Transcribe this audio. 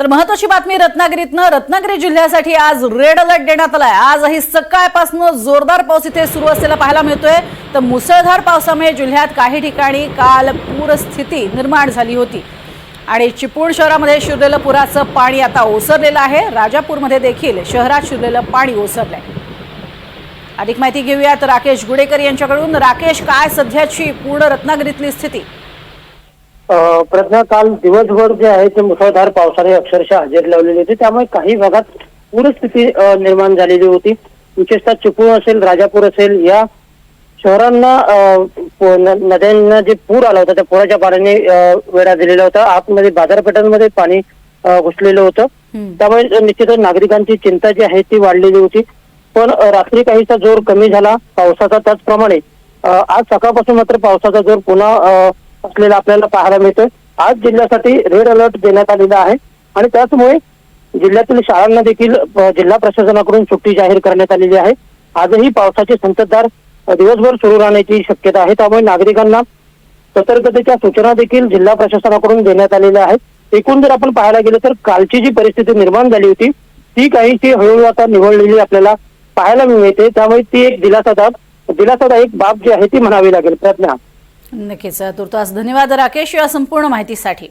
तर महत्वाची बातमी रत्नागिरीतनं. रत्नागिरी जिल्ह्यासाठी आज रेड अलर्ट देण्यात आलाय. आजही सकाळपासून जोरदार पाऊस इथे सुरू असलेला पाहायला मिळतोय. तर मुसळधार पावसामुळे जिल्ह्यात काही ठिकाणी काल पूरस्थिती निर्माण झाली होती. आणि चिपळूण शहरामध्ये शिरलेलं पुराचं पाणी आता ओसरलेलं आहे. राजापूरमध्ये देखील शहरात शिरलेलं पाणी ओसरलंय. अधिक माहिती घेऊयात राकेश गुडेकर यांच्याकडून. राकेश काय सध्याची पूर्ण रत्नागिरीतली स्थिती? प्रज्ञा काल दिवसभर जे आहे ते मुसळधार पावसाने अक्षरशः हजेरी लावलेली होती. त्यामुळे काही भागात पूरस्थिती निर्माण झालेली होती. विशेषतः चिपळूण असेल राजापूर असेल या शहरांना नद्यांना जे पूर आला होता त्या पुराच्या पाण्याने वेढा दिलेला होता. आतमध्ये बाजारपेठांमध्ये पाणी घुसलेलं होतं. त्यामुळे निश्चितच नागरिकांची चिंता जी आहे ती वाढलेली होती. पण रात्री काहीसा जोर कमी झाला पावसाचा त्याचप्रमाणे. आज सकाळपासून मात्र पावसाचा जोर पुन्हा असलेलं आपल्याला पाहायला मिळतं आज जिल्ह्यासाठी रेड अलर्ट देण्यात आलेला आहे. आणि त्याचमुळे जिल्ह्यातील शाळांना देखील जिल्हा प्रशासनाकडून सुट्टी जाहीर करण्यात आलेली आहे. आजही पावसाची संततधार दिवसभर सुरू राहण्याची शक्यता आहे. त्यामुळे नागरिकांना सतर्कतेच्या सूचना देखील जिल्हा प्रशासनाकडून देण्यात आलेल्या आहेत. एकूण जर आपण पाहायला गेलं तर कालची जी परिस्थिती निर्माण झाली होती ती काहीशी हळूहळू आता निवडलेली आपल्याला पाहायला मिळते. त्यामुळे ती एक दिलासादार दिलासादायक बाब जी आहे ती म्हणावी लागेल. प्रज्ञा. नक्कीच तुर्तास धन्यवाद राकेश या संपूर्ण माहितीसाठी.